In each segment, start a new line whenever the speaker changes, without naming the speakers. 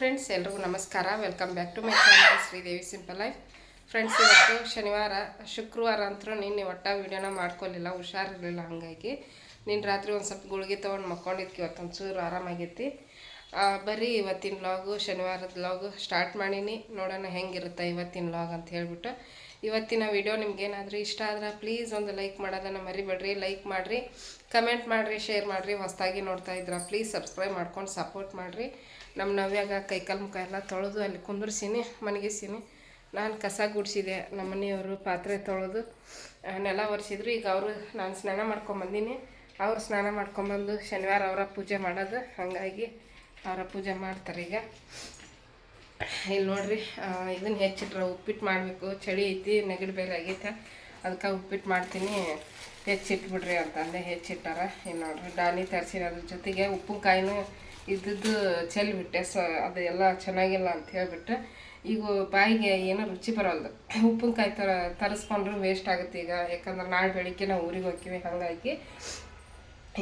Friends ಎಲ್ರಿಗೂ ನಮಸ್ಕಾರ. Welcome back to my channel Sridevi simple life friends ಇವತ್ತು ಶನಿವಾರ ಶುಕ್ರವಾರ ಅಂತೂ ನಿನ್ನೆ ಒಟ್ಟ ವೀಡಿಯೋನ ಮಾಡ್ಕೊಳ್ಳಿಲ್ಲ ಹುಷಾರಿರಲಿಲ್ಲ ಹಾಗಾಗಿ. ನಿನ್ನ ರಾತ್ರಿ ಒಂದು ಸ್ವಲ್ಪ ಗುಳಿಗೆ ತೊಗೊಂಡು ಇವತ್ತು ಒಂಚೂರು ಆರಾಮಾಗೈತಿ ಆ, ಬರೀ ಇವತ್ತಿನ ಲಾಗು ಶನಿವಾರದ ಲಾಗು ಸ್ಟಾರ್ಟ್ ಮಾಡೀನಿ. ನೋಡೋಣ ಹೆಂಗಿರುತ್ತೆ ಇವತ್ತಿನ ಲಾಗ್ ಅಂತ ಹೇಳ್ಬಿಟ್ಟು. ಇವತ್ತಿನ ವಿಡಿಯೋ ನಿಮ್ಗೇನಾದರೂ ಇಷ್ಟ ಆದ್ರೆ ಪ್ಲೀಸ್ ಒಂದು ಲೈಕ್ ಮಾಡೋದನ್ನ ಮರಿಬೇಡ್ರಿ ಲೈಕ್ ಮಾಡಿರಿ ಕಮೆಂಟ್ ಮಾಡಿರಿ ಶೇರ್ ಮಾಡಿರಿ, ಹೊಸದಾಗಿ ನೋಡ್ತಾ ಇದ್ರ ಪ್ಲೀಸ್ ಸಬ್ಸ್ಕ್ರೈಬ್ ಮಾಡ್ಕೊಂಡು ಸಪೋರ್ಟ್ ಮಾಡಿರಿ. ನಮ್ಮ ನವ್ಯಾಗ ಕೈಕಾಲು ಮುಖ ಎಲ್ಲ ತೊಳೆದು ಅಲ್ಲಿ ಕುಂದ್ರಿಸೀನಿ, ಮನಗಿಸೀನಿ. ನಾನು ಕಸ ಗುಡಿಸಿದೆ, ನಮ್ಮ ಮನೆಯವರು ಪಾತ್ರೆ ತೊಳೆದು ನೆಲ ಒರೆಸಿದ್ರು. ಈಗ ಅವರು ನಾನು ಸ್ನಾನ ಮಾಡ್ಕೊಂಬಂದೀನಿ ಅವ್ರು ಸ್ನಾನ ಮಾಡ್ಕೊಂಬಂದು ಶನಿವಾರ ಅವರ ಪೂಜೆ ಮಾಡೋದು. ಹಾಗಾಗಿ ಅವರ ಪೂಜೆ ಮಾಡ್ತಾರೆ ಈಗ. ಇಲ್ಲಿ ನೋಡ್ರಿ ಇದನ್ನ ಹೆಚ್ಚಿಟ್ರೆ ಉಪ್ಪಿಟ್ಟು ಮಾಡಬೇಕು. ಚಳಿ ಐತಿ, ನೆಗಡಿ ಬೇರೆ ಆಗೈತೆ. ಅದಕ್ಕೆ ಉಪ್ಪಿಟ್ಟು ಮಾಡ್ತೀನಿ. ಹೆಚ್ಚಿಟ್ಬಿಡ್ರಿ ಅಂತಂದೆ, ಹೆಚ್ಚಿಟ್ಟಾರ. ಇಲ್ಲಿ ನೋಡ್ರಿ ಡಾನಿ ತರಿಸಿನ. ಅದ್ರ ಜೊತೆಗೆ ಉಪ್ಪಿನಕಾಯಿನೂ ಇದ್ದದ್ದು ಚೆಲ್ಬಿಟ್ಟೆ ಸೊ ಅದು ಎಲ್ಲ ಚೆನ್ನಾಗಿಲ್ಲ ಅಂತ ಹೇಳ್ಬಿಟ್ಟು, ಈಗ ಬಾಯಿಗೆ ಏನೋ ರುಚಿ ಬರೋಲ್ದು. ಉಪ್ಪಿನಕಾಯಿ ತರ, ತರಿಸ್ಕೊಂಡ್ರು ವೇಸ್ಟ್ ಆಗುತ್ತೆ ಈಗ. ಯಾಕಂದ್ರೆ ನಾಳೆ ಬೆಳಿಗ್ಗೆ ನಾವು ಊರಿಗೆ ಹೋಗ್ತೀವಿ, ಹಾಗಾಗಿ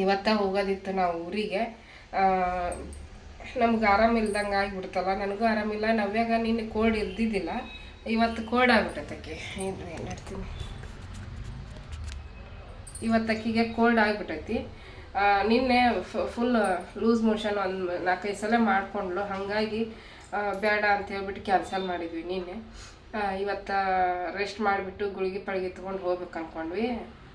ಇವತ್ತ ಹೋಗೋದಿತ್ತು ನಾವು ಊರಿಗೆ. ನಮ್ಗೆ ಆರಾಮಿಲ್ದಂಗೆ ಆಗಿಬಿಡ್ತಲ್ಲ, ನನಗೂ ಆರಾಮಿಲ್ಲ ನವ್ಯಾಗ ನಿನ್ನೆ ಕೋಡ್ ಇದ್ದಿದ್ದಿಲ್ಲ ಇವತ್ತು ಕೋಡ್ ಆಗ್ಬಿಟ್ಟೈತಕ್ಕೆ ಏನು ಏನು ಹೇಳ್ತೀನಿ? ಇವತ್ತಕ್ಕಿಗೆ ಕೋಲ್ಡ್ ಆಗಿಬಿಟ್ಟೈತಿ. ನಿನ್ನೆ ಫುಲ್ ಲೂಸ್ ಮೋಷನ್ ಒಂದು ನಾಲ್ಕೈದು ಸಲ ಮಾಡಿಕೊಂಡ್ಳು. ಹಾಗಾಗಿ ಬೇಡ ಅಂತ ಹೇಳ್ಬಿಟ್ಟು ಕ್ಯಾನ್ಸಲ್ ಮಾಡಿದ್ವಿ ನಿನ್ನೆ. ಇವತ್ತು ರೆಸ್ಟ್ ಮಾಡಿಬಿಟ್ಟು ಗುಳಿಗೆ ಪಳಿಗೆ ತೊಗೊಂಡು ಹೋಗ್ಬೇಕು ಅಂದ್ಕೊಂಡ್ವಿ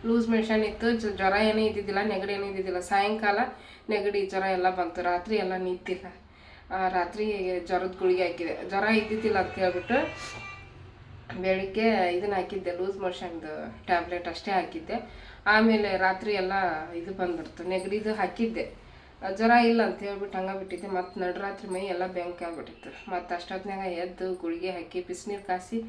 ಲೂಸ್ ಮೋಷನ್ ಇತ್ತು ಜ್ವರ ಏನೂ ಇದ್ದಿದ್ದಿಲ್ಲ, ನೆಗಡಿ ಏನೂ ಇದ್ದಿದ್ದಿಲ್ಲ. ಸಾಯಂಕಾಲ ನೆಗಡಿ ಜ್ವರ ಎಲ್ಲ ಬಂತು. ರಾತ್ರಿ ಎಲ್ಲ ನಿಂತಿಲ್ಲ. ರಾತ್ರಿ ಜ್ವರದ ಗುಳಿಗೆ ಹಾಕಿದೆ. ಜ್ವರ ಇದ್ದಿದ್ದಿಲ್ಲ ಅಂತ ಹೇಳ್ಬಿಟ್ಟು ಬೆಳಿಗ್ಗೆ ಇದನ್ನ ಹಾಕಿದ್ದೆ. ಲೂಸ್ ಮೋಷನ್ದು ಟ್ಯಾಬ್ಲೆಟ್ ಅಷ್ಟೇ ಹಾಕಿದ್ದೆ. ಆಮೇಲೆ ರಾತ್ರಿ ಎಲ್ಲ ಇದು ಬಂದ್ಬಿಡ್ತು. ನೆಗಡಿದು ಹಾಕಿದ್ದೆ. ಜ್ವರ ಇಲ್ಲ ಅಂತ ಹೇಳ್ಬಿಟ್ಟು ಹಂಗೆ ಬಿಟ್ಟಿದ್ದೆ. ಮತ್ತು ನಡುರಾತ್ರಿ ಮೈ ಎಲ್ಲ ಬೆಂಕಿ ಆಗ್ಬಿಟ್ಟಿತ್ತು. ಮತ್ತು ಅಷ್ಟೊತ್ತಿನಾಗ ಎದ್ದು ಗುಳಿಗೆ ಹಾಕಿ, ಬಿಸಿನೀರು ಕಾಸಿ,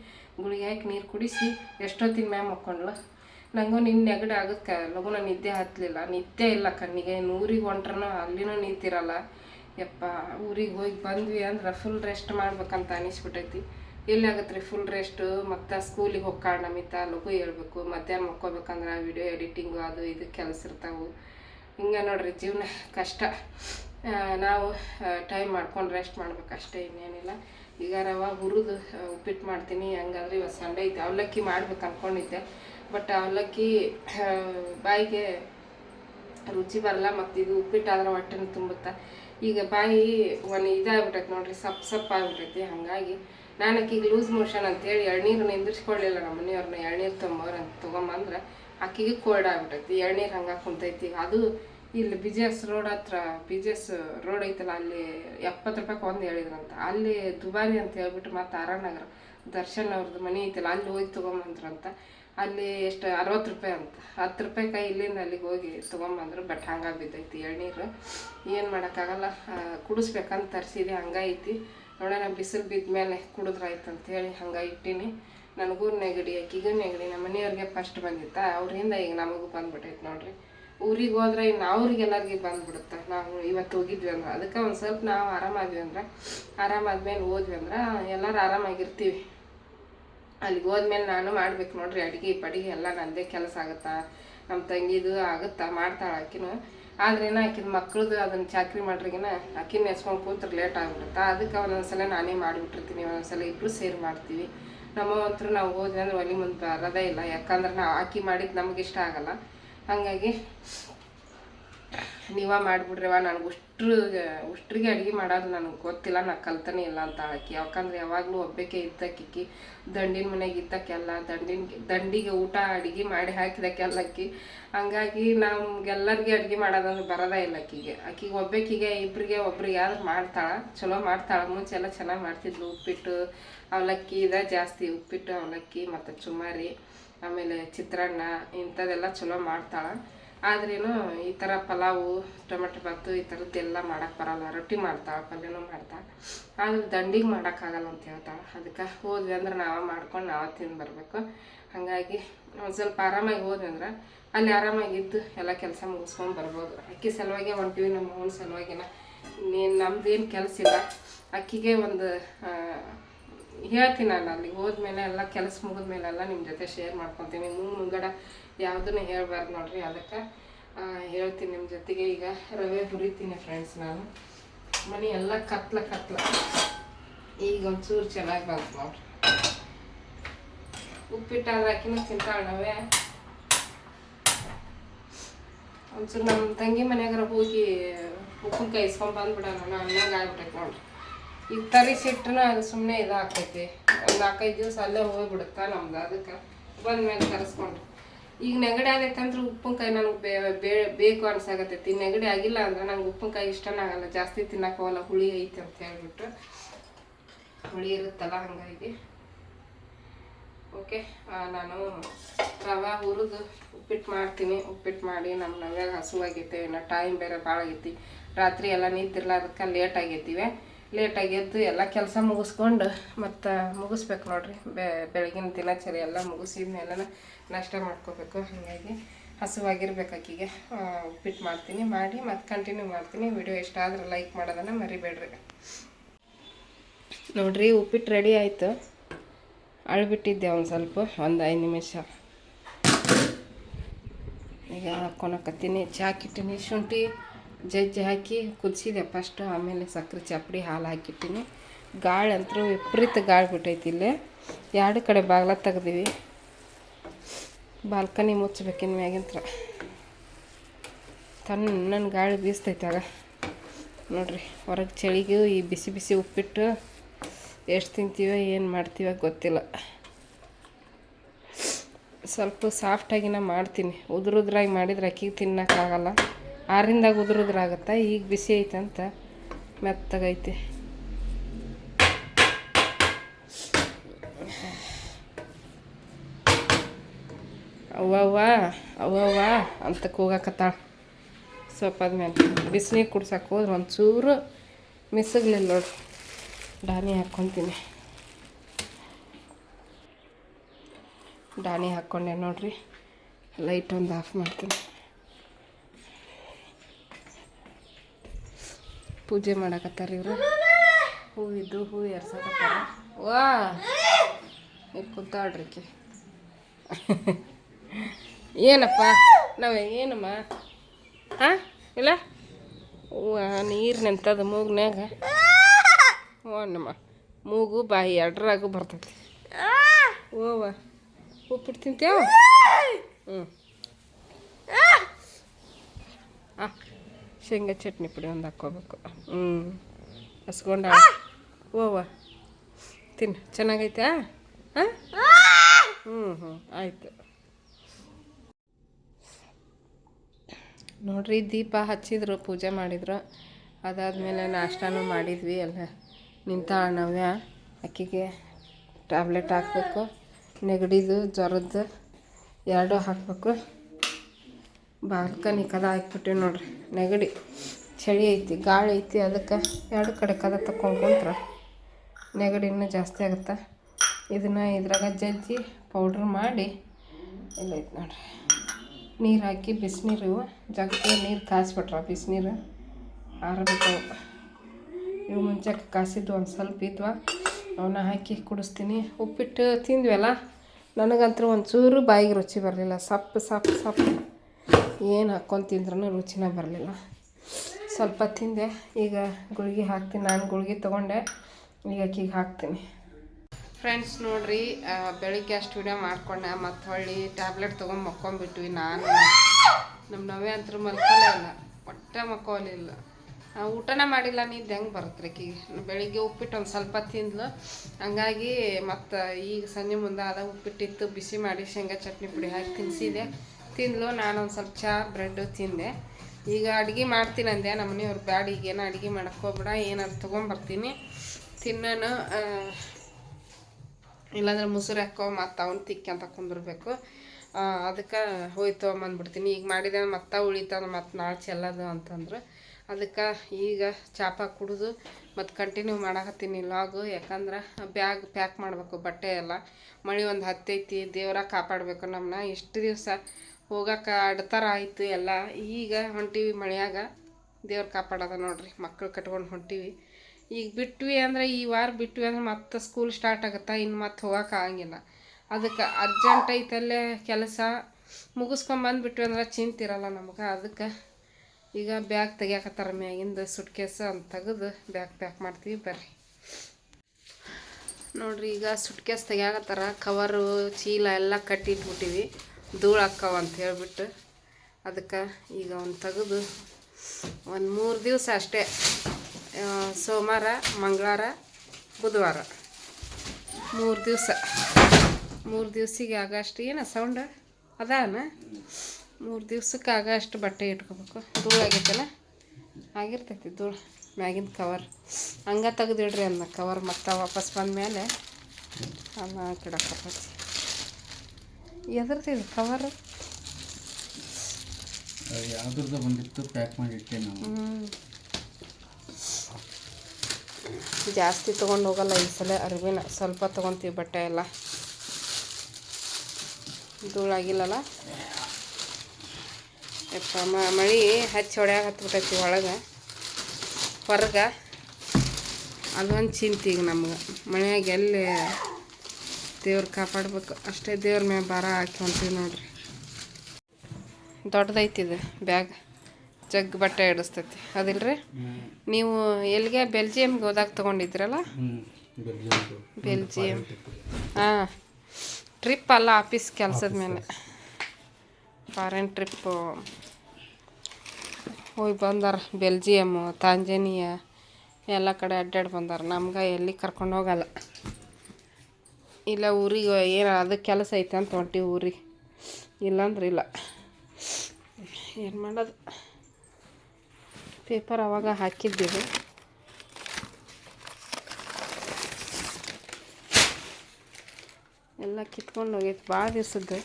ಗುಳಿಗೆ ಹಾಕಿ ನೀರು ಕುಡಿಸಿ, ಎಷ್ಟೊತ್ತಿನ ಮ್ಯಾಮ್ ಮಕ್ಕೊಂಡ್ಲು ನನಗೂ ನಿನ್ನ ನೆಗಡಿ ಆಗುತ್ತೆ ಲಗುನ ನಿದ್ದೆ ಹತ್ತಲಿಲ್ಲ ನಿದ್ದೆ ಇಲ್ಲ ಕಣ್ಣಿಗೆ. ಊರಿಗೆ ಹೊಂಟ್ರನ ಅಲ್ಲಿನೂ ನಿಂತಿರಲ್ಲ. ಯಪ್ಪ, ಊರಿಗೆ ಹೋಗಿ ಬಂದ್ವಿ ಅಂದ್ರೆ ಫುಲ್ ರೆಸ್ಟ್ ಮಾಡ್ಬೇಕಂತ ಅನಿಸ್ಬಿಟ್ಟೈತಿ. ಎಲ್ಲಿ ಆಗತ್ತೆ ರೀ ಫುಲ್ ರೆಸ್ಟು ಮತ್ತು ಸ್ಕೂಲಿಗೆ ಹೋಗಿ ಕಾರಣ ಲಘು ಹೇಳ್ಬೇಕು. ಮಧ್ಯಾಹ್ನ ಮಕ್ಕೋಬೇಕಂದ್ರೆ ವಿಡಿಯೋ ಎಡಿಟಿಂಗು ಅದು ಇದು ಕೆಲಸ ಇರ್ತಾವೆ. ಹಿಂಗೆ ನೋಡ್ರಿ ಜೀವನ ಕಷ್ಟ. ನಾವು ಟೈಮ್ ಮಾಡ್ಕೊಂಡು ರೆಸ್ಟ್ ಮಾಡ್ಬೇಕು ಅಷ್ಟೇ ಇನ್ನೇನಿಲ್ಲ. ಈಗ ರವ ಹುರಿದು ಉಪ್ಪಿಟ್ಟು ಮಾಡ್ತೀನಿ. ಹಂಗಾದ್ರೆ ಇವತ್ತು ಸಂಡೇ ಐತೆ. ಅವಲಕ್ಕಿ ಮಾಡ್ಬೇಕು ಅಂದ್ಕೊಂಡಿದ್ದೆ ಬಟ್ ಅವಲಕ್ಕಿ ಬಾಯಿಗೆ ರುಚಿ ಬರಲ್ಲ ಮತ್ತು ಇದು ಉಪ್ಪಿಟ್ಟಾದ್ರೆ ಹೊಟ್ಟೆನ ತುಂಬುತ್ತೆ. ಈಗ ಬಾಯಿ ಒಂದು ಇದಾಗ್ಬಿಟ್ಟೈತೆ ನೋಡ್ರಿ, ಸಪ್ ಸಪ್ ಆಗ್ಬಿಟ್ಟೈತಿ ಹಾಗಾಗಿ ಈಗ ಲೂಸ್ ಮೋಷನ್ ಅಂತೇಳಿ ಎಳ್ನೀರು ನಿಂದಿರ್ಸ್ಕೊಳ್ಳಿಲ್ಲ ನಮ್ಮ ಮನೆಯವ್ರನ್ನ ಎಳ್ನೀರು ತೊಂಬೋರ್ ಅಂತ ತೊಗೊಂಬಂದ್ರೆ ಆಕಿಗೆ ಕೋಲ್ಡ್ ಆಗ್ಬಿಟ್ಟೈತಿ ಎಳ್ನೀರು ಹಂಗೆ ಕುಂತೈತಿ. ಅದು ಇಲ್ಲಿ ಬಿ ಜಿ ಎಸ್ ರೋಡ್ ಹತ್ರ ಬಿ ಜಿ ಎಸ್ ರೋಡ್ ಐತಲ್ಲ, ಅಲ್ಲಿ ಎಪ್ಪತ್ತು ರೂಪಾಯಿಗೆ ಒಂದು ಹೇಳಿದ್ರಂತ. ಅಲ್ಲಿ ದುಬಾರಿ ಅಂತ ಹೇಳ್ಬಿಟ್ಟು ಮತ್ತು ಆರಾನಗರ ದರ್ಶನ್ ಅವ್ರದ್ದು ಮನೆ ಐತಲ್ಲ, ಅಲ್ಲಿ ಹೋಗಿ ತೊಗೊಂಬಂದ್ರಂತ. ಅಲ್ಲಿ ಎಷ್ಟು ಅರವತ್ತು ರೂಪಾಯಿ ಅಂತ. ಹತ್ತು ರೂಪಾಯಿ ಕೈ ಇಲ್ಲಿಂದ ಅಲ್ಲಿಗೆ ಹೋಗಿ ತೊಗೊಂಬಂದ್ರು ಬಟ್ ಹಂಗಾಗಿ ಬಿದ್ದೈತಿ ಎಳ್ನೀರು. ಏನು ಮಾಡೋಕ್ಕಾಗಲ್ಲ ಕುಡಿಸ್ಬೇಕಂತ ತರಿಸಿದೆ, ಹಂಗೈತಿ. ನೋಡೋಣ, ಬಿಸಿಲು ಬಿದ್ದ ಮೇಲೆ ಕುಡಿದ್ರಾಯ್ತು ಅಂತೇಳಿ ಹಂಗೆ ಇಟ್ಟೀನಿ. ನನಗೂ ನೆಗಡಿ ಆಕಿಗೂ ನೆಗಡಿ, ನಮ್ಮ ಮನೆಯವ್ರಿಗೆ ಫಸ್ಟ್ ಬಂದಿತ್ತ, ಅವರಿಂದ ಈಗ ನಮಗೂ ಬಂದ್ಬಿಟ್ಟೈತೆ ನೋಡಿರಿ. ಊರಿಗೆ ಹೋದ್ರೆ ಇನ್ನು ಅವ್ರಿಗೆಲ್ಲರಿಗೆ ಬಂದ್ಬಿಡುತ್ತೆ. ನಾವು ಇವತ್ತು ಹೋಗಿದ್ವಿ ಅಂದ್ರೆ, ಅದಕ್ಕೆ ಒಂದು ಸ್ವಲ್ಪ ನಾವು ಆರಾಮಾದ್ವಿ ಅಂದ್ರೆ, ಆರಾಮಾದ್ಮೇಲೆ ಹೋದ್ವಿ ಅಂದ್ರೆ, ಎಲ್ಲರೂ ಆರಾಮಾಗಿರ್ತೀವಿ. ಅಲ್ಲಿಗೆ ಹೋದ್ಮೇಲೆ ನಾನು ಮಾಡ್ಬೇಕು ನೋಡ್ರಿ, ಅಡಿಗೆ ಪಡಿಗೆ ಎಲ್ಲ ನಂದೇ ಕೆಲಸ ಆಗುತ್ತಾ? ನಮ್ಮ ತಂಗಿದು ಆಗುತ್ತಾ? ಮಾಡ್ತಾಳೆ ಆಕಿನೂ. ಏನ ಆಕಿನ ಮಕ್ಳದ್ದು ಅದನ್ನ ಚಾಕ್ರಿ ಮಾಡ್ರಿಗಿನ ಆಕಿನ ನೆಸ್ಕೊಂಡು ಕೂತ್ರೆ ಲೇಟ್ ಆಗ್ಬಿಡುತ್ತ? ಅದಕ್ಕೆ ಒಂದೊಂದ್ಸಲ ನಾನೇ ಮಾಡಿಬಿಟ್ಟಿರ್ತೀನಿ, ಒಂದೊಂದ್ಸಲ ಇಬ್ಬರು ಸೇರಿ ಮಾಡ್ತೀವಿ. ನಮ್ಮ ಹತ್ರ ನಾವು ಹೋದ್ವಿ ಅಂದ್ರೆ ಒಲಿ ಮುಂದೆ ಬರೋದೇ ಇಲ್ಲ, ಯಾಕಂದ್ರೆ ನಾವು ಆಕಿ ಮಾಡಿದ್ದು ನಮ್ಗೆ ಇಷ್ಟ ಆಗಲ್ಲ. ಹಾಗಾಗಿ ನೀವ ಮಾಡಿಬಿಡ್ರಿವ ನನಗೆ ಉಷ್ಟ್ರು ಉಷ್ಟ್ರಿಗೆ ಅಡುಗೆ ಮಾಡೋದು ನನಗೆ ಗೊತ್ತಿಲ್ಲ, ನಾ ಕಲ್ತಾನೆ ಇಲ್ಲ ಅಂತ ಆಕಿ ಯಾಕಂದ್ರೆ ಯಾವಾಗಲೂ ಒಬ್ಬಕ್ಕೆ ಇದ್ದಕ್ಕಿಕ್ಕಿ, ದಂಡಿನ ಮನೆಗೆ ಇದ್ದಕ್ಕೆಲ್ಲ, ದಂಡಿನ, ದಂಡಿಗೆ ಊಟ ಅಡುಗೆ ಮಾಡಿ ಹಾಕಿದಕ್ಕೆಲ್ಲ ಅಕ್ಕಿ. ಹಂಗಾಗಿ ನಮ್ಗೆಲ್ಲರಿಗೆ ಅಡುಗೆ ಮಾಡೋದಂದ್ರೆ ಬರೋದೇ ಇಲ್ಲ ಆಕಿಗೆ ಆಕಿಗೆ ಒಬ್ಬಾಕಿಗೆ ಇಬ್ಬರಿಗೆ ಒಬ್ರಿಗೆ ಯಾರು ಮಾಡ್ತಾಳೆ, ಚಲೋ ಮಾಡ್ತಾಳೆ. ಮುಂಚೆ ಎಲ್ಲ ಚೆನ್ನಾಗಿ ಮಾಡ್ತಿದ್ಲು. ಉಪ್ಪಿಟ್ಟು, ಅವಲಕ್ಕಿ ಇದೆ ಜಾಸ್ತಿ. ಉಪ್ಪಿಟ್ಟು, ಅವಲಕ್ಕಿ, ಮತ್ತು ಚುಮಾರಿ, ಆಮೇಲೆ ಚಿತ್ರಾನ್ನ, ಇಂಥದ್ದೆಲ್ಲ ಚಲೋ ಮಾಡ್ತಾಳೆ. ಆದ್ರೇನು ಈ ಥರ ಪಲಾವು, ಟೊಮೆಟೊ ಬಾತು ಈ ಥರದ್ದೆಲ್ಲ ಮಾಡಕ್ಕೆ ಬರಲ್ಲ. ರೊಟ್ಟಿ ಮಾಡ್ತಾಳೆ ಪಲ್ಯನೂ ಮಾಡ್ತಾಳೆ ಆದ್ರೆ ದಂಡಿಗೆ ಮಾಡೋಕ್ಕಾಗಲ್ಲ ಅಂತ ಹೇಳ್ತಾಳೆ. ಅದಕ್ಕೆ ಹೋದ್ವಿ ಅಂದ್ರೆ ನಾವೇ ಮಾಡ್ಕೊಂಡು ನಾವೇ ತಿಂದು ಬರಬೇಕು. ಹಾಗಾಗಿ ಒಂದು ಸ್ವಲ್ಪ ಆರಾಮಾಗಿ ಹೋದ್ವಿ ಅಂದ್ರೆ ಅಲ್ಲಿ ಆರಾಮಾಗಿದ್ದು ಎಲ್ಲ ಕೆಲಸ ಮುಗಿಸ್ಕೊಂಡು ಬರ್ಬೋದು. ಅಕ್ಕಿ ಸಲುವಾಗಿ ಹೊಂಟಿವಿ ನಮ್ಮ ಅವನ ಸಲುವಾಗಿನ. ನೀನು ನಮ್ದೇನು ಕೆಲಸ ಇಲ್ಲ. ಅಕ್ಕಿಗೆ ಒಂದು ಹೇಳ್ತೀನಿ ನಾನು ಅಲ್ಲಿಗೆ ಹೋದ್ಮೇಲೆ ಎಲ್ಲ ಕೆಲಸ ಮುಗಿದ್ಮೇಲೆ ಎಲ್ಲ ನಿಮ್ಮ ಜೊತೆ ಶೇರ್ ಮಾಡ್ಕೊತೀನಿ. ಮುಂಗಡ ಯಾವುದನ್ನು ಹೇಳ್ಬಾರ್ದು ನೋಡ್ರಿ, ಅದಕ್ಕೆ ಹೇಳ್ತೀನಿ ನಿಮ್ಮ ಜೊತೆಗೆ. ಈಗ ರವೆ ಹುರಿತೀನಿ ಫ್ರೆಂಡ್ಸ್ ನಾನು. ಮನೆ ಎಲ್ಲ ಕತ್ಲ ಕತ್ಲ. ಈಗ ಒಂಚೂರು ಚೆನ್ನಾಗಿ ಬಂತು ನೋಡ್ರಿ. ಉಪ್ಪಿಟ್ಟಾದ್ರೆ ಹಾಕಿನೂ ತಿಂತಾಳ ರವೆ. ಒಂಚೂರು ನಮ್ಮ ತಂಗಿ ಮನೆಯಾಗ್ರ ಹೋಗಿ ಉಪ್ಪಿನಕಾಯಿ ಇಸ್ಕೊಂಡು ಬಂದ್ಬಿಡೋಣ ಅನ್ನಂಗೆ ಆಗ್ಬಿಟ್ಟೈತೆ ನೋಡ್ರಿ. ಈಗ ತರಿಸಿಟ್ರೂ ಅದು ಸುಮ್ಮನೆ ಇದಾಗ್ತೈತಿ. ಒಂದು ನಾಲ್ಕೈದು ದಿವಸ ಅಲ್ಲೇ ಹೋಗ್ಬಿಡುತ್ತಾ ನಮ್ದು, ಅದಕ್ಕೆ ಬಂದ ಮೇಲೆ ತರಿಸ್ಕೊಂಡ್ರಿ ಈಗ ನೆಗಡಿ ಆಗೈತೆ ಅಂದ್ರೆ ಉಪ್ಪಿನಕಾಯಿ ನನಗೆ ಬೇ ಬೇ- ಬೇಕು ಅನ್ಸಾಗತ್ತೈತಿ ನೆಗಡಿ ಆಗಿಲ್ಲ ಅಂದ್ರೆ ನಂಗೆ ಉಪ್ಪಿನಕಾಯಿ ಇಷ್ಟನೇ ಆಗಲ್ಲ. ಜಾಸ್ತಿ ತಿನ್ನಕ್ಕೋಗಲ್ಲ ಹುಳಿ ಐತೆ ಅಂತ ಹೇಳ್ಬಿಟ್ಟು. ಹುಳಿ ಇರುತ್ತಲ್ಲ ಹಾಗಾಗಿ. ಓಕೆ ನಾನು ರವೆ ಹುರಿದು ಉಪ್ಪಿಟ್ಟು ಮಾಡ್ತೀನಿ. ಉಪ್ಪಿಟ್ಟು ಮಾಡಿ ನಮ್ಮ ನವ್ಯಾಗ ಹಸುವಾಗೈತೆ. ಇನ್ನು ಟೈಮ್ ಬೇರೆ ಭಾಳ ಆಗೈತಿ. ರಾತ್ರಿ ಎಲ್ಲ ನಿಂತಿರ್ಲಾರ್ದಕ್ಕೆ ಲೇಟ್ ಆಗೈತಿವೆ. ಲೇಟಾಗಿ ಎದ್ದು ಎಲ್ಲ ಕೆಲಸ ಮುಗಿಸ್ಕೊಂಡು ಮತ್ತು ಮುಗಿಸ್ಬೇಕು ನೋಡ್ರಿ. ಬೆಳಗಿನ ದಿನಚರಿ ಎಲ್ಲ ಮುಗಿಸಿದ ಮೇಲೆ ನಾಷ್ಟ ಮಾಡ್ಕೋಬೇಕು. ಹಾಗಾಗಿ ಹಸುವಾಗಿರ್ಬೇಕು ಆಕಿಗೆ. ಉಪ್ಪಿಟ್ಟು ಮಾಡ್ತೀನಿ, ಮಾಡಿ ಮತ್ತು ಕಂಟಿನ್ಯೂ ಮಾಡ್ತೀನಿ. ವಿಡಿಯೋ ಇಷ್ಟ ಆದ್ರೆ ಲೈಕ್ ಮಾಡೋದನ್ನು ಮರಿಬೇಡ್ರಿ. ನೋಡಿರಿ, ಉಪ್ಪಿಟ್ಟು ರೆಡಿ ಆಯಿತು. ಅಳ್ಬಿಟ್ಟಿದ್ದೆ ಒಂದು ಸ್ವಲ್ಪ, ಒಂದು ಐದು ನಿಮಿಷ. ಈಗ ಹಾಕ್ಕೊಳಕತ್ತೀನಿ ಚಹಾ ಹಾಕಿಟ್ಟಿನಿ ಶುಂಠಿ. ಜಜ್ಜಿ ಹಾಕಿ, ಕುದಿಸಿದೆ ಫಸ್ಟು ಆಮೇಲೆ ಸಕ್ಕರೆ ಚಪ್ಪಡಿ ಹಾಲು ಹಾಕಿಟ್ಟಿನಿ. ಗಾಳಿ ಅಂತೂ ವಿಪರೀತ ಗಾಳಿ ಬಿಟ್ಟೈತಿ ಇಲ್ಲೇ. ಎರಡು ಕಡೆ ಬಾಗ್ಲ ತೆಗ್ದೀವಿ. ಬಾಲ್ಕನಿ ಮುಚ್ಚಬೇಕಿನ ಮ್ಯಾಗಿಂತ್ರ. ತಣ್ಣನ ಗಾಳಿ ಬೀಸ್ತೈತೆ ಆಗ. ನೋಡ್ರಿ, ಹೊರಗೆ ಚಳಿಗೂ ಈ ಬಿಸಿ ಬಿಸಿ ಉಪ್ಪಿಟ್ಟು ಎಷ್ಟು ತಿಂತೀವೋ ಏನು ಮಾಡ್ತೀವೋ ಗೊತ್ತಿಲ್ಲ. ಸ್ವಲ್ಪ ಸಾಫ್ಟಾಗಿನ ಮಾಡ್ತೀನಿ. ಉದುರುದ್ರಾಗಿ ಮಾಡಿದ್ರೆ ಅಕ್ಕಿಗೆ ತಿನ್ನೋಕ್ಕಾಗಲ್ಲ. ಆರಿಂದಾಗ ಉದುರಿದ್ರಾಗತ್ತೆ ಈಗ ಬಿಸಿ ಐತೆ ಅಂತ ಮೆತ್ತಗೈತಿ. ಅವ್ವ ಅವ್ವವ್ವ ಅಂತ ಕೂಗಾಕತ್ತಾಳ ಸ್ವಲ್ಪ ಆದ್ಮೇಲೆ ಬಿಸಿನೀರು ಕುಡ್ಸಕ್ಕೆ ಹೋದ್ರೆ ಒಂಚೂರು ಮಿಸ್ಸಗ್ಲಿಲ್ಲ ನೋಡಿ. ಡಾನಿ ಹಾಕ್ಕೊತೀನಿ ಡಾನಿ ಹಾಕ್ಕೊಂಡೆ ನೋಡ್ರಿ. ಲೈಟ್ ಒಂದು ಆಫ್ ಮಾಡ್ತೀನಿ. ಪೂಜೆ ಮಾಡಕತ್ತಾರ ಇವರು. ಹೂವಿದ್ದು ಹೂ ಎರ್ಸಕತ್ತಾರ. ವಾ ಇಲ್ಲಿ ಕುಂತಾಳ್ರಿ ಆಕಿ. ಏನಪ್ಪ, ನಾವು ಏನಮ್ಮ? ಹಾಂ, ಇಲ್ಲ? ನೀರು ನಿಂತದ ಮೂಗ್ನ್ಯಾಗ. ಹ್ಞೂ ಮೂಗು ಬಾಯಿ ಎರಡರಾಗೂ ಬರ್ತೈತಿ. ಓವ ಉಪ್ಪಿಟ್ಟು ಹ್ಮ್. ಹ್ಞೂ ಹಾಂ ಶೇಂಗಾ ಚಟ್ನಿ ಪುಡಿ ಒಂದು ಹಾಕ್ಕೋಬೇಕು. ಹ್ಞೂ ಹಸ್ಕೊಂಡ ಓವ ತಿನ್ನು ಚೆನ್ನಾಗೈತಾ ಹಾಂ? ಹ್ಞೂ ಹ್ಞೂ ಆಯಿತು. ನೋಡ್ರಿ ದೀಪ ಹಚ್ಚಿದ್ರು ಪೂಜೆ ಮಾಡಿದ್ರು. ಅದಾದಮೇಲೆ ನಾಷ್ಟಾನು ಮಾಡಿದ್ವಿ ಎಲ್ಲ ನಿಂತ ನವ್ಯ ಅಕ್ಕಿಗೆ ಟ್ಯಾಬ್ಲೆಟ್ ಹಾಕ್ಬೇಕು ನೆಗಡಿದು ಜ್ವರದ್ದು ಎರಡೂ ಹಾಕಬೇಕು. ಬಾಲ್ಕನಿ ಕದ ಹಾಕ್ಬಿಟ್ಟಿವಿ ನೋಡ್ರಿ. ನೆಗಡಿ, ಚಳಿ ಐತಿ, ಗಾಳಿ ಐತಿ, ಅದಕ್ಕೆ ಎರಡು ಕಡೆ ಕದ ತಕ್ಕೊಂಡು ಕುಂತ್ರೆ ನೆಗಡಿ ಇನ್ನೂ ಜಾಸ್ತಿ ಆಗುತ್ತೆ. ಇದನ್ನು ಇದ್ರಾಗ ಜಜ್ಜಿ ಪೌಡ್ರ್ ಮಾಡಿ ಇಲ್ಲೈತೆ ನೋಡ್ರಿ. ನೀರು ಹಾಕಿ ಬಿಸಿನೀರು, ಜಗ್ಗಿ ನೀರು ಕಾಯಿಸ್ಬಿಟ್ರ ಬಿಸಿನೀರು. ಆರಬೇಕು ಇವು ಮುಂಚೆ ಕಾಸಿದ್ದು ಒಂದು ಸ್ವಲ್ಪ ಇದ್ವ. ಅವನ್ನ ಹಾಕಿ ಕುಡಿಸ್ತೀನಿ. ಉಪ್ಪಿಟ್ಟು ತಿಂದ್ವಲ್ಲ? ನನಗಂತೂ ಒಂಚೂರು ಬಾಯಿಗೆ ರುಚಿ ಬರಲಿಲ್ಲ. ಸಪ್ಪು ಸಪ್ಪು ಸಪ್ಪು. ಏನು ಹಾಕ್ಕೊಂಡು ತಿಂದ್ರೂ ರುಚಿನೇ ಬರಲಿಲ್ಲ. ಸ್ವಲ್ಪ ತಿಂದೆ, ಈಗ ಗುಳಿಗೆ ಹಾಕ್ತೀನಿ. ನಾನು ಗುಳಿಗೆ ತೊಗೊಂಡೆ, ಈಗ ಆಕಿಗೆ ಹಾಕ್ತೀನಿ. ಫ್ರೆಂಡ್ಸ್ ನೋಡಿರಿ ಬೆಳಿಗ್ಗೆ ಅಷ್ಟು ವಿಡಿಯೋ ಮಾಡ್ಕೊಂಡೆ. ಮತ್ತು ಹೊಳ್ಳಿ ಟ್ಯಾಬ್ಲೆಟ್ ತೊಗೊಂಡು ಮಕ್ಕೊಂಬಿಟ್ವಿ ನಾನು. ನಮ್ಮ ನವ್ಯ ಅಂತೂ ಮಲ್ಕೊಲೇ ಇಲ್ಲ. ಒಟ್ಟೆ ಮಕ್ಕೋಲಿಲ್ಲ. ಊಟನೇ ಮಾಡಿಲ್ಲ. ನೀದ್ ಹೆಂಗೆ ಬರುತ್ತೆ ಆಕಿಗೆ ಬೆಳಿಗ್ಗೆ ಉಪ್ಪಿಟ್ಟು ಒಂದು ಸ್ವಲ್ಪ ತಿಂದ್ಲು. ಹಂಗಾಗಿ ಮತ್ತು ಈಗ ಸಂಜೆ ಮುಂದೆ ಅದ ಉಪ್ಪಿಟ್ಟಿತ್ತು. ಬಿಸಿ ಮಾಡಿ ಶೇಂಗಾ ಚಟ್ನಿ ಪುಡಿ ಹಾಕಿ ತಿನ್ನಿಸಿದೆ ತಿಂದ್ಲು ನಾನು ಒಂದು ಸ್ವಲ್ಪ ಚಹಾ ಬ್ರೆಡ್ಡು ತಿಂದೆ. ಈಗ ಅಡುಗೆ ಮಾಡ್ತೀನಂದೆ ನಮ್ಮ ಮನೆಯವ್ರು ಬ್ಯಾಡ, ಈಗೇನು ಅಡುಗೆ ಮಾಡೋಕ್ಕೋಗ್ಬೇಡ ಏನಾದ್ರು ತೊಗೊಂಬರ್ತೀನಿ. ತಿನ್ನೋಣ ಇಲ್ಲಾಂದ್ರೆ ಮುಸುರು ಹಾಕೋ ಮತ್ತು ಅವ್ನು ತಿಕ್ಕಂತ ಕುಂದಿರ್ಬೇಕು. ಅದಕ್ಕೆ ಹೋಯ್ತು ಬಂದ್ಬಿಡ್ತೀನಿ ಈಗ ಮಾಡಿದೆ ಮತ್ತೆ ಉಳಿತಾವ ಮತ್ತು ನಾಳೆ ಚೆಲ್ಲೋದು ಅಂತಂದ್ರೆ. ಅದಕ್ಕೆ ಈಗ ಚಾಪ ಕುಡಿದು ಮತ್ತು ಕಂಟಿನ್ಯೂ ಮಾಡಕತ್ತೀನಿ ಲಾಗು ಯಾಕಂದ್ರೆ ಬ್ಯಾಗ್ ಪ್ಯಾಕ್ ಮಾಡಬೇಕು, ಬಟ್ಟೆ ಎಲ್ಲ. ಮಳೆ ಒಂದು ಹತ್ತೈತಿ, ದೇವರ ಕಾಪಾಡಬೇಕು ನಮ್ಮನ್ನ ಇಷ್ಟು ದಿವಸ ಹೋಗಕ್ಕೆ ಅಡ್ತಾರ ಆಯಿತು ಎಲ್ಲ. ಈಗ ಹೊಂಟೀವಿ ಮಳೆಯಾಗ. ದೇವ್ರು ಕಾಪಾಡೋದ ನೋಡ್ರಿ ಮಕ್ಕಳು ಕಟ್ಕೊಂಡು ಹೊಂಟೀವಿ. ಈಗ ಬಿಟ್ವಿ ಅಂದ್ರೆ, ಈ ವಾರ ಬಿಟ್ವಿ ಅಂದ್ರೆ ಮತ್ತೆ ಸ್ಕೂಲ್ ಸ್ಟಾರ್ಟ್ ಆಗುತ್ತಾ, ಇನ್ನು ಮತ್ತೆ ಹೋಗಕ್ಕೆ ಆಗಂಗಿಲ್ಲ. ಅದಕ್ಕೆ ಅರ್ಜೆಂಟ್ ಐತಲ್ಲೇ ಕೆಲಸ. ಮುಗಿಸ್ಕೊಂಬಂದ್ಬಿಟ್ವಿ ಅಂದ್ರೆ ಚಿಂತಿರಲ್ಲ ನಮ್ಗೆ. ಅದಕ್ಕೆ ಈಗ ಬ್ಯಾಗ್ ತೆಗಿಯಾಕತ್ತಾರ ಮ್ಯಾಗಿಂದ ಸುಟ್ಕೇಸ ಅಂತ ತೆಗೆದು ಬ್ಯಾಗ್ ಪ್ಯಾಕ್ ಮಾಡ್ತೀವಿ ಬರ್ರಿ. ನೋಡ್ರಿ, ಈಗ ಸುಟ್ಕೇಸ್ ತೆಗಿಯಾಕತ್ತಾರ ಕವರು ಚೀಲ ಎಲ್ಲ ಕಟ್ಟಿ ಇಟ್ಬಿಟ್ಟಿವಿ ಧೂಳು ಆಕ್ಕಾವ ಅಂತ ಹೇಳ್ಬಿಟ್ಟು ಅದಕ್ಕೆ ಈಗ ಒಂದು ತೆಗೆದು ಒಂದು ಮೂರು ದಿವಸ ಅಷ್ಟೇ ಸೋಮವಾರ, ಮಂಗಳವಾರ, ಬುಧವಾರ. ಮೂರು ದಿವಸ. ಮೂರು ದಿವ್ಸಿಗೆ ಆಗಷ್ಟು ಏನ ಸೌಂಡ್? ಅದಾನ? ಮೂರು ದಿವ್ಸಕ್ಕೆ ಆಗಷ್ಟು ಬಟ್ಟೆ ಇಟ್ಕೋಬೇಕು. ಧೂಳು ಆಗೈತಲ್ಲ? ಆಗಿರ್ತೈತಿ ಧೂಳು. ಮ್ಯಾಗಿನ ಕವರ್ ಹಂಗೆ ತೆಗೆದಿಡ್ರಿ ಅದನ್ನ ಕವರ್ ಮತ್ತೆ ವಾಪಸ್ ಬಂದಮೇಲೆ ಅದನ್ನ ಹಾಕಿಡಕತ್ತೈತಿ ಎದ್ರದ್ದು ಕವರ್
ಯಾವ್ದ್ರದ್ದು ಬಂದಿತ್ತು ಪ್ಯಾಕ್ ಮಾಡಿ ಇಟ್ಟೆ ನಾವು.
ಜಾಸ್ತಿ ತೊಗೊಂಡು ಹೋಗಲ್ಲ ಈ ಸಲ ಅರಿವಿನ ಸ್ವಲ್ಪ ತೊಗೊತೀವಿ ಬಟ್ಟೆ ಎಲ್ಲ. ಧೂಳಾಗಿಲ್ಲಲ್ಲ ಯಪ್ಪ ಮ ಮಳೆ ಹಚ್ಚಿ ಹೊಡ್ಯಾಗ ಹತ್ಬಿಟ್ಟೈತಿ ಒಳಗೆ. ಹೊರಗೆ ಅದೊಂದು ಚಿಂತೆ ಈಗ ನಮ್ಗೆ. ಮಳೆಯಾಗೆ ಎಲ್ಲಿ ದೇವ್ರು ಕಾಪಾಡ್ಬೇಕು. ಅಷ್ಟೇ ದೇವ್ರ ಮೇಲೆ ಭಾರ ಹಾಕ್ಕೊಂತೀವಿ ನೋಡ್ರಿ. ದೊಡ್ಡದೈತಿ ಇದು ಬ್ಯಾಗ್. ಜಗ್ ಬಟ್ಟೆ ಇಡಿಸ್ತೈತಿ. ಅದಿಲ್ರಿ? ನೀವು ಎಲ್ಲಿಗೆ? ಬೆಲ್ಜಿಯಮ್ಗೆ ಹೋದಾಗ ತೊಗೊಂಡಿದ್ರಲ್ಲ? ಬೆಲ್ಜಿಯಮ್ ಹಾಂ. ಟ್ರಿಪ್ ಅಲ್ಲ ಆಫೀಸ್ ಕೆಲಸದ ಮೇಲೆ. Foreign trip. ಹೋಗಿ ಬಂದಾರ ಬೆಲ್ಜಿಯಮ್ಮು ತಾಂಜೇನಿಯ ಎಲ್ಲ ಕಡೆ ಅಡ್ಡಾಡಿ ಬಂದಾರ. ನಮ್ಗೆ ಎಲ್ಲಿ ಕರ್ಕೊಂಡು ಹೋಗಲ್ಲ. ಇಲ್ಲ ಊರಿಗೆ ಏನು ಅದು ಕೆಲಸ ಐತೆ ಅಂತ ಹೊಂಟೀವಿ ಊರಿಗೆ. ಇಲ್ಲಾಂದ್ರೆ ಇಲ್ಲ. ಏನು ಮಾಡೋದು? ಪೇಪರ್ ಅವಾಗ ಹಾಕಿದ್ದೀವಿ. ಎಲ್ಲ ಕಿತ್ಕೊಂಡು ಹೋಗೈತೆ. ಭಾಳ ದಿವ್ಸದ್ದು.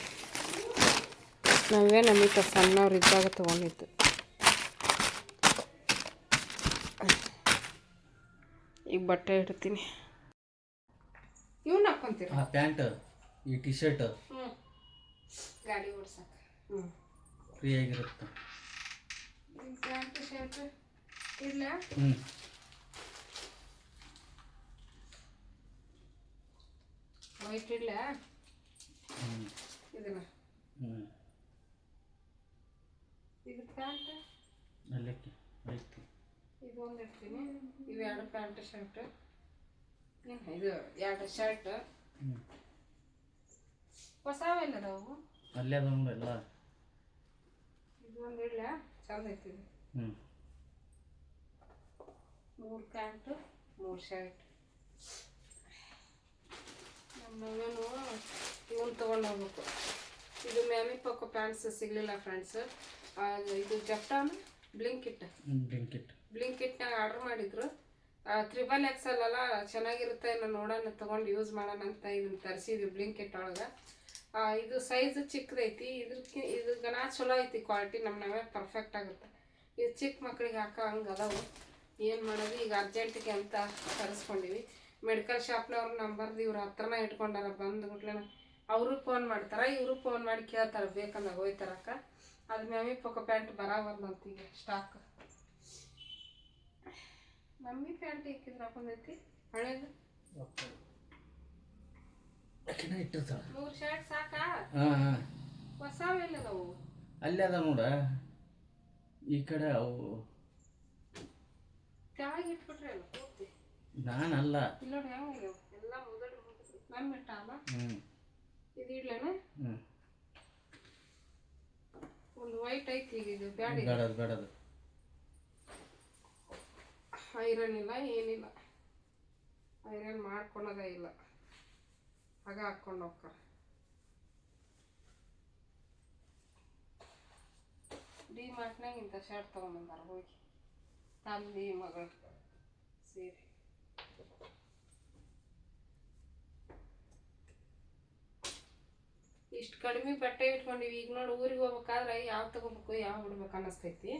ನಾವೇ ನಮಗೆ ಸಣ್ಣವ್ರು ಇದ್ದಾಗ ತೊಗೊಂಡಿದ್ದು. ಈಗ ಬಟ್ಟೆ ಇಡ್ತೀನಿ. ಇವನ್ನ ಹಾಕೊಂತೀರ?
ಆ ಪ್ಯಾಂಟ್ ಈ ಟಿ ಶರ್ಟ್
ಹ್ಞೂ ಗಾಡಿ ಓಡ್ಸಕ್ಕ ಹ್ಞೂ
ಫ್ರೀ ಆಗಿರುತ್ತೆ.
ಪ್ಯಾಂಟ್ ಶರ್ಟ್ ಇಲ್ಲ?
ಹ್ಞೂ
ವೈಟ್ ಇಲ್ಲ?
ಹ್ಞೂ
ಇದನ್ನ.
ಹ್ಞೂ
ಇದು ಪ್ಯಾಂಟ್?
ಅಲ್ಲಕ್ಕೆ ಐತಿ
ಇದು ಒಂದು ಇರ್ತೀನಿ. ಇವೆರಡು ಪ್ಯಾಂಟ್ ಶರ್ಟ್. ಇದು ಎರಡು ಶರ್ಟ್
ಹ್ಞೂ
ಹೊಸವೆಲ್ಲ ಅದಾವು
ಅಲ್ಲೇ ಅದ
ಇದು ಒಂದು ಇಡ್ಲ? ಚಂದ ಐತಿ
ಹ್ಞೂ
ಮೂರು ಪ್ಯಾಂಟು ಮೂರು ಶರ್ಟ್ ನಮ್ಮವೇನು ಇವನ್ ತೊಗೊಂಡು ಹೋಗ್ಬೇಕು. ಇದು ಮ್ಯಾಮಿ ಪಕ್ಕೋ ಪ್ಯಾಂಟ್ಸ್ ಸಿಗಲಿಲ್ಲ ಫ್ರೆಂಡ್ಸ್ ಇದು ಜಪ್ಟಾನ್? ಬ್ಲಿಂಕಿಟ್.
ಬ್ಲಿಂಕ್
ಬ್ಲಿಂಕಿಟ್ನಾಗ ಆರ್ಡ್ರ್ ಮಾಡಿದ್ರು. ತ್ರಿಬಲ್ ಎಕ್ಸಲ್ ಅಲ್ಲ, ಚೆನ್ನಾಗಿರುತ್ತೆ ನಾನು ನೋಡೋಣ, ತೊಗೊಂಡು ಯೂಸ್ ಮಾಡೋಣ ಅಂತ ಇದನ್ನು ತರಿಸಿದ್ವಿ ಬ್ಲಿಂಕೆಟ್ ಒಳಗೆ. ಇದು ಸೈಜ್ ಚಿಕ್ಕದೈತಿ ಇದಕ್ಕೆ ಇದು ಗಣ ಚಲೋ ಐತಿ ಕ್ವಾಲಿಟಿ ನಮ್ಮ ನಾವೇ ಪರ್ಫೆಕ್ಟ್ ಆಗುತ್ತೆ. ಇದು ಚಿಕ್ಕ ಮಕ್ಳಿಗೆ ಹಾಕೋ ಹಂಗೆ ಅದಾವು. ಏನು ಮಾಡೋದು, ಈಗ ಅರ್ಜೆಂಟಿಗೆ ಅಂತ ತರಿಸ್ಕೊಂಡಿವಿ. ಮೆಡಿಕಲ್ ಶಾಪ್ನವ್ರ ನಂಬರ್ದು ಇವ್ರ ಹತ್ರನ ಇಟ್ಕೊಂಡಾರ ಬಂದ್ಬಿಟ್ಲೆ ಅವರು ಫೋನ್ ಮಾಡ್ತಾರೆ, ಇವರು ಫೋನ್ ಮಾಡಿ ಕೇಳ್ತಾರೆ, ಬೇಕಂದಾಗ ಹೋಯ್ತಾರಕ್ಕ. ಅದು ಮ್ಯಾಮಿ ಪೊಕ್ಕ ಪ್ಯಾಂಟ್ ಬರಾಬರ್ದಂತ ಈಗ ಸ್ಟಾಕ್ ಮಮ್ಮಿ ಪ್ಯಾಂಟ್ ಇಕ್ಕಿದ್ರೆ ಹಾಕೊಂಡೈತಿ. ಹಳೇದು.
ಯಾಕೆನ ಇಟ್ಟಿರ್ತಾಳ.
ಮೂರು ಶರ್ಟ್ ಸಾಕಾ?
ಹಾಂ ಹಾಂ.
ಹೊಸವೆಲ್ಲ ಅದಾವು?
ಅಲ್ಲೇ ಅದ ನೋಡ. ಈ ಕಡೆ ಅವು.
ಕೆಳಗೆ ಇಟ್ಬಿಟ್ರೆ ಅಲ್ಲ ಪೂರ್ತಿ?
ನಾನಲ್ಲ.
ಇಲ್ಲ ನೋಡಿ ಹೆಂಗೆ ಎಲ್ಲ ಮೊದಲು ಮಮ್ಮಿ ಇಟ್ಟಲ್ಲ
ಹ್ಞೂ
ಇದು ಇಡ್ಲೇನ?
ಹ್ಞೂ
ಒಂದು ವೈಟ್ ಐತಿ ಈಗ ಇದು ಬ್ಯಾಡ
ಬೇಡದು.
ಐರನ್ ಇಲ್ಲ ಏನಿಲ್ಲ. ಐರನ್ ಮಾಡ್ಕೊಳೋದೇ ಇಲ್ಲ. ಹಾಗೆ ಹಾಕ್ಕೊಂಡು ಹೋಗ್ತಾರೆ. ಡಿ ಮಾರ್ಟ್ನಾಗ ಇಂಥ ಶರ್ಟ್ ತೊಗೊಂಬಂದಾರ, ಹೋಗಿ. ತಂದಿ, ಮಗಳು ಸೀರೆ. ಇಷ್ಟು ಕಡಿಮೆ ಬಟ್ಟೆ ಇಟ್ಕೊಂಡಿವಿ, ಈಗ ನೋಡಿ ಊರಿಗೆ ಹೋಗ್ಬೇಕಾದ್ರೆ ಯಾವ ತಗೋಬೇಕು, ಯಾವ ಬಿಡ್ಬೇಕು ಅನ್ನಿಸ್ತೈತಿ.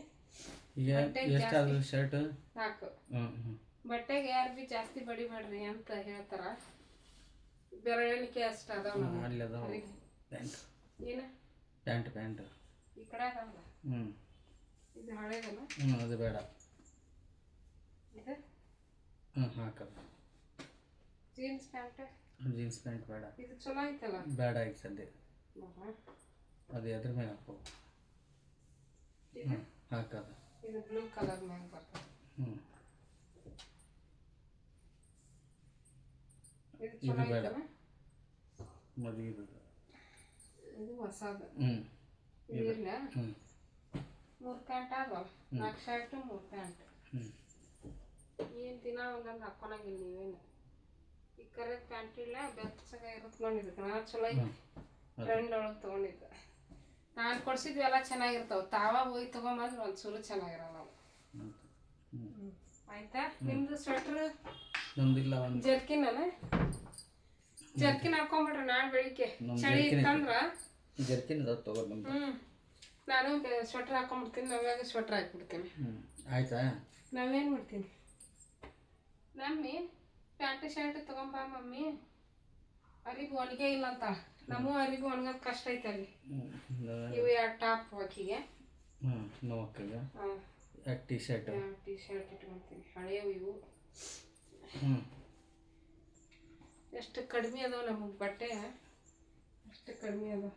ಈಗ
ಬಟ್ಟೆ
ಎಷ್ಟಾದ್ರು ಶರ್ಟ್
ನಾಲ್ಕು.
ಹ್ಞೂ ಹ್ಞೂ
ಬಟ್ಟೆಗೆ ಯಾರು ಬಿ ಜಾಸ್ತಿ ಬಡಿಬೇಡ್ರಿ ಅಂತ ಹೇಳ್ತಾರ. ಬೆರಳಿಕೆ ಅಷ್ಟ ಅದಾವ
ಹ್ಮ್, ಅಲ್ಲಿ ಅದಾವ. ಪ್ಯಾಂಟ್
ಏನ?
ಪ್ಯಾಂಟ್ ಪ್ಯಾಂಟ್
ಈ ಕಡೆ ಅದಾವಲ್ಲ
ಹ್ಞೂ
ಇದು ಹಳೇದಲ್ಲ?
ಹ್ಞೂ ಅದು ಬೇಡ.
ಇದು?
ಹ್ಞೂ ಹಾಕದು
ಜೀನ್ಸ್ ಪ್ಯಾಂಟ್
ಜೀನ್ಸ್ ಪ್ಯಾಂಟ್ ಬೇಡ.
ಇದು ಚಲೋ ಐತಲ್ಲ?
ಬೇಡ ಈಗ ಸದ್ಯ.
ನೋಡ್ರ.
ಅದು ಎದ್ರ ಮೇಲೆ ಹಾಕೋ
ಇದು?
ಹಾಕದು.
ಇದು ಬ್ಲೂ ಕಲರ್ ಮ್ಯಾಗ ಬರ್ತದೆ.
ಹ್ಞೂ
ಇದು
ಇದು
ಚಲೋ
ಬೇಡ. ಮದುವೆ
ಇದು ಹೊಸದು.
ಹ್ಞೂ
ಇದು ಇರ್ಲ?
ಹ್ಞೂ
ಮೂರು ಪ್ಯಾಂಟ್ ಆಗವ ನಾಲ್ಕು ಶರ್ಟ್ ಮೂರು ಪ್ಯಾಂಟ್.
ಹ್ಞೂ
ಏನು ದಿನ ಒಂದೊಂದು ಹಾಕೊಳಂಗಿಲ್ಲ ನೀವೇನು. ಈ ಕರೆಕ್ಟ್ ಪ್ಯಾಂಟ್ ಇಲ್ಲ ಬೆಚ್ಚಗ ಇರುತ್ತೆ ನೋಡಿದ್ದಕ್ಕೆ ನಾ ಚಲೋ ಐತಿ ಟ್ರೆಂಡ್ ಒಳಗೆ ತೊಗೊಂಡಿದ್ದೆ. ನಾನು ಕೊಡ್ಸಿದ್ವಿ ಎಲ್ಲ ಚೆನ್ನಾಗಿರ್ತಾವೆ. ತಾವ ಹೋಗಿ ತೊಗೊಂಬಂದ್ರೆ ಒಂದು ಚೂರು ಚೆನ್ನಾಗಿರಲ್ಲ ಅವು. ಆಯ್ತಾ? ನಿಮ್ದು ಸ್ವೆಟ್ರ್
ನಮ್ದಿಲ್ಲ ಒಂದು.
ಜರ್ಕಿನ್ ಜರ್ಕಿನ್ ಹಾಕೊಂಬಿಡ್ರಿ ನಾಳೆ ಬೆಳಿಗ್ಗೆ. ಚಳಿ ಇತ್ತಂದ್ರ?
ಜರ್ಕಿನ್ ಅದಾವ ತಗೋರಿ ನಮ್ದು
ಹ್ಞೂ ನಾನು ಸ್ವೆಟ್ರ್ ಹಾಕೊಂಡ್ಬಿಡ್ತೀನಿ ನಾವ್ಯಾಗ ಸ್ವೆಟ್ರ್ ಹಾಕ್ಬಿಡ್ತೀನಿ.
ಆಯ್ತಾ?
ನಾವೇನು ಮಾಡ್ತೀನಿ ನಮ್ಮಿ ಪ್ಯಾಂಟ್ ಶರ್ಟ್ ತಗೊಂಬ ಮಮ್ಮಿ. ಅವ್ರಿಗೆ ಒಣಗೆ ಇಲ್ಲ ಅಂತ. ನಮ್ಮ ಅರಿಬಿ ಒಣಗೋದು ಕಷ್ಟ ಐತೆ ಅಲ್ಲಿ ಇವು ಎರಡು ಟಾಪ್ ಆಕಿಗೆ
ಹ್ಞೂ ನೋವಕ್ಕಗ ಎರಡು ಟೀ ಶರ್ಟ್
ಟಿ ಶರ್ಟ್ ಇಟ್ಕೊಂತೀನಿ. ಹಳೆಯವು ಇವು.
ಹ್ಞೂ
ಎಷ್ಟು ಕಡಿಮೆ ಅದಾವ ನಮಗೆ ಬಟ್ಟೆ. ಎಷ್ಟು ಕಡಿಮೆ ಅದಾವ.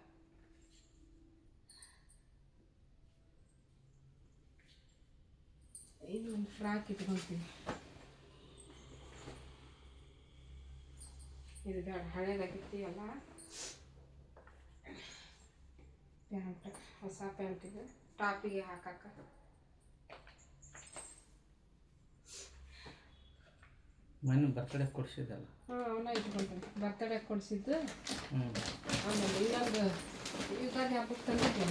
ಇದು ಒಂದು ಫ್ರಾಕ್ ಇಟ್ಕೊಳ್ತೀನಿ ಇದು ಬೇಡ ಹಳೇದಾಗಿತ್ತು ಎಲ್ಲ ಪ್ಯಾಂಟ್ ಹೊಸ ಪ್ಯಾಂಟಿಗೆ ಟಾಪಿಗೆ ಹಾಕಕ್ಕೆ.
ಮೊನ್ನೆ ಬರ್ತಡೇ ಕೊಡಿಸಿದ್ದಲ್ಲ.
ಹಾಂ ಅವನ್ನ ಇಟ್ಕೊಂತೀನಿ. ಬರ್ತಡೇ ಕೊಡಿಸಿದ್ದು. ಆಮೇಲೆ ಇನ್ನೊಂದು ಯುಗಾದಿ ಹಬ್ಬಕ್ಕೆ ತಂದಿದ್ದೆ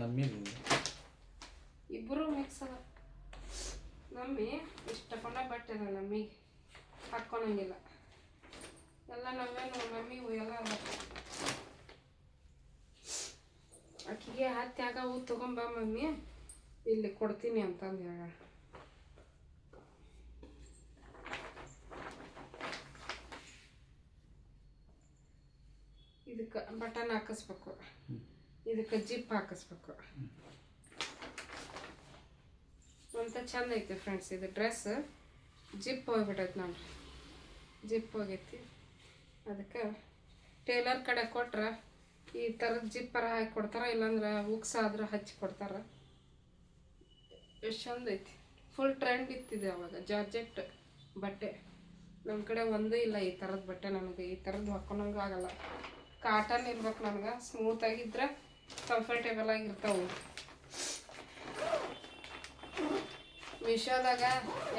ನಮ್ಮಿದು
ಇಬ್ಬರು ಮಿಕ್ಸ್ ಅದ ನಮ್ಮಿ ಇಷ್ಟಕೊಂಡ ಬಟ್ಟೆ ಅದ ನಮ್ಮಿಗೆ ಹಾಕ್ಕೊಳಂಗಿಲ್ಲ ಎಲ್ಲ ನಮ್ಮೇನು ನಮ್ಮಿಗೂ ಎಲ್ಲ ಅದ ಆಕಿಗೆ ಹೂ ತಗೊಂಬ ಮಮ್ಮಿ. ಇಲ್ಲಿ ಕೊಡ್ತೀನಿ ಅಂತಂದು ಹೇಳ ಇದಕ್ಕೆ ಬಟನ್ ಹಾಕಿಸ್ಬೇಕು. ಇದಕ್ಕೆ ಜಿಪ್ ಹಾಕಿಸ್ಬೇಕು. ಅಂತ ಚಂದ ಐತೆ ಫ್ರೆಂಡ್ಸ್, ಇದು ಡ್ರೆಸ್. ಜಿಪ್ ಹೋಗ್ಬಿಟ್ಟೈತೆ ನೋಡ್ರಿ. ಜಿಪ್ ಹೋಗೈತಿ. ಅದಕ್ಕೆ ಟೇಲರ್ ಕಡೆ ಕೊಟ್ರೆ ಈ ಥರದ ಜಿಪ್ಪರ ಹಾಕಿ ಕೊಡ್ತಾರೆ, ಇಲ್ಲಾಂದ್ರೆ ಉಕ್ಸ್ ಆದ್ರೆ ಹಚ್ಚಿ ಕೊಡ್ತಾರೆ. ಎಷ್ಟು ಚಂದ ಐತಿ. ಫುಲ್ ಟ್ರೆಂಡ್ ಇತ್ತಿದೆ ಅವಾಗ, ಜಾರ್ಜೆಟ್ ಬಟ್ಟೆ. ನಮ್ಮ ಕಡೆ ಒಂದೂ ಇಲ್ಲ ಈ ಥರದ ಬಟ್ಟೆ ನನಗೆ, ಈ ಥರದ್ದು ಹಾಕೊಳಂಗೂ ಆಗಲ್ಲ. ಕಾಟನ್ ಇರ್ಬೇಕು ನನಗೆ ಸ್ಮೂತ್ ಆಗಿದ್ರೆ ಕಂಫರ್ಟೇಬಲ್ ಆಗಿರ್ತಾವೆ. ಮಿಶೋದಾಗ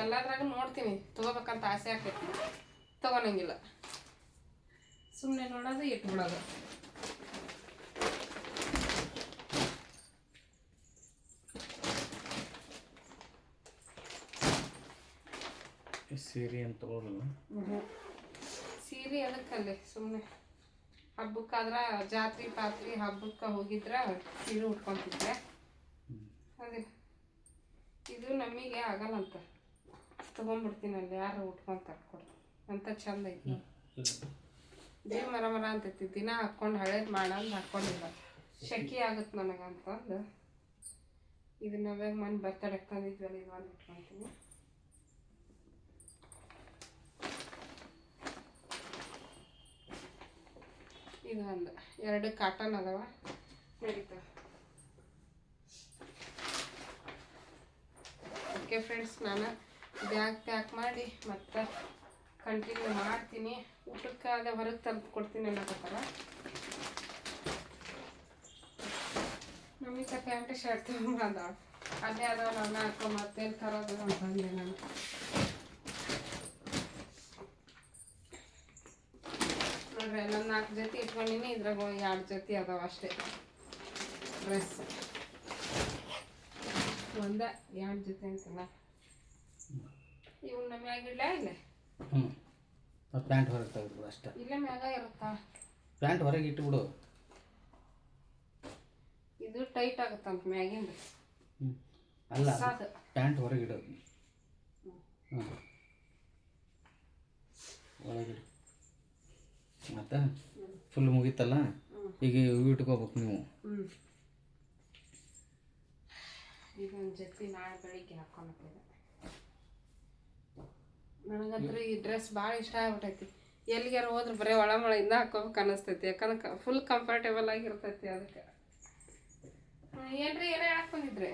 ಎಲ್ಲದ್ರಾಗ ನೋಡ್ತೀನಿ, ತಗೋಬೇಕಂತ ಆಸೆ ಆಕೈತಿ ತಗೋನಂಗಿಲ್ಲ. ಸುಮ್ಮನೆ ನೋಡೋದು, ಇಟ್ಬಿಡೋದು.
ಸೀರೆ ಅಂತ ತಗೊಳಲ್ಲ
ಸೀರೆ ಅದಕ್ಕಲ್ಲೇ ಸುಮ್ಮನೆ ಹಬ್ಬಕ್ಕಾದ್ರೆ ಜಾತ್ರೆ ಪಾತ್ರಿ ಹಬ್ಬಕ್ಕೆ ಹೋಗಿದ್ರೆ ಸೀರೆ ಉಟ್ಕೊಂತಿದ್ರೆ ಅದೇ. ಇದು ನಮಗೆ ಆಗಲ್ಲಂತ. ತೊಗೊಂಡ್ಬಿಡ್ತೀನಿ ಅಲ್ಲಿ ಯಾರು ಉಟ್ಕೊಂತ ಕೊಡು ಅಂತ ಚಂದ ಐತಿ ಜೀವ ಮರ ಮರ ಅಂತೈತಿ. ದಿನ ಹಾಕ್ಕೊಂಡು ಹಳೇದು ಮಾಡೋದು ಹಾಕ್ಕೊಂಡಿಲ್ಲ ಶೆಕೆ ಆಗುತ್ತೆ ನನಗೆ ಅಂತಂದು ಇದು ನಾವ್ಯಾಗ ಮನೆ ಬರ್ತಡೇ ತಂದಿದ್ವಲ್ಲ ಇದು ಒಂದು ಇಟ್ಕೊಂತೀನಿ ಇದು ಒಂದು ಎರಡು ಕಾಟನ್ ಅದಾವ. ನಡೀತಾವ ಓಕೆ ಫ್ರೆಂಡ್ಸ್ ನಾನು ಬ್ಯಾಗ್ ಪ್ಯಾಕ್ ಮಾಡಿ ಮತ್ತೆ ಕಂಟಿನ್ಯೂ ಮಾಡ್ತೀನಿ. ಊಟಕ್ಕೆ ಅದೇ ಹೊರಗೆ ತಂದು ಕೊಡ್ತೀನಿ ಅನ್ನೋದಕ್ಕಲ್ಲ ನಮಗೆ ಪ್ಯಾಂಟ್ ಶರ್ಟ್ ತೊಗೊಂಬಂದ ಅದೇ ಅದಾವ ನಾನು ಹಾಕೋ ಮತ್ತೇನು ತರೋದು ಅಂತಂದೆ ನಾನು. ನೋಡ್ರಿ ನಾನು ನಾಲ್ಕು ಜೊತೆ ಇಟ್ಕೊಂಡಿನಿ ಇದ್ರಾಗ ಎರಡು ಜೊತೆ ಅದಾವ ಅಷ್ಟೇ. ಡ್ರೆಸ್ ಒಂದ ಎರಡು ಜೊತೆ ಅಂತಲ್ಲ ಇವನ್ನ ಮ್ಯಾಗ ಇಡ್ಲೇ ಇಲ್ಲ?
ಹ್ಞೂ ಪ್ಯಾಂಟ್ ಹೊರಗೆ ತೆಗೆದ್ಬಿಡು ಅಷ್ಟೇ.
ಇಲ್ಲ ಮ್ಯಾಗ ಇರುತ್ತಾ?
ಪ್ಯಾಂಟ್ ಹೊರಗೆ ಇಟ್ಬಿಡು
ಇದು ಟೈಟ್ ಆಗುತ್ತಂತ ಮ್ಯಾಗಿಂದ.
ಹ್ಞೂ ಅಲ್ಲ ಪ್ಯಾಂಟ್ ಹೊರಗೆ ಇಡೋದು. ಹ್ಞೂ ಒಳಗಿಡು ಮತ್ತು? ಫುಲ್ ಮುಗೀತಲ್ಲ? ಈಗ ಇಟ್ಕೋಬೇಕು ನೀವು.
ಹ್ಞೂ ಒಂದು ನಾಳೆ ಬೆಳಿಗ್ಗೆ ನನಗಂತೂ ಈ ಡ್ರೆಸ್ ಭಾಳ ಇಷ್ಟ ಆಗ್ಬಿಟ್ಟೈತಿ ಎಲ್ಲಿಗಾರ ಹೋದ್ರೆ ಬರೀ ಒಳ ಇಂದ ಹಾಕೋಬೇಕು ಅನ್ನಿಸ್ತೈತಿ. ಯಾಕಂದ್ರೆ ಫುಲ್ ಕಂಫರ್ಟೇಬಲ್ ಆಗಿರ್ತೈತಿ ಅದಕ್ಕೆ. ಏನ್ರಿ, ಏನೇ ಹೇಳಕ್ ಬಂದಿದ್ರಿ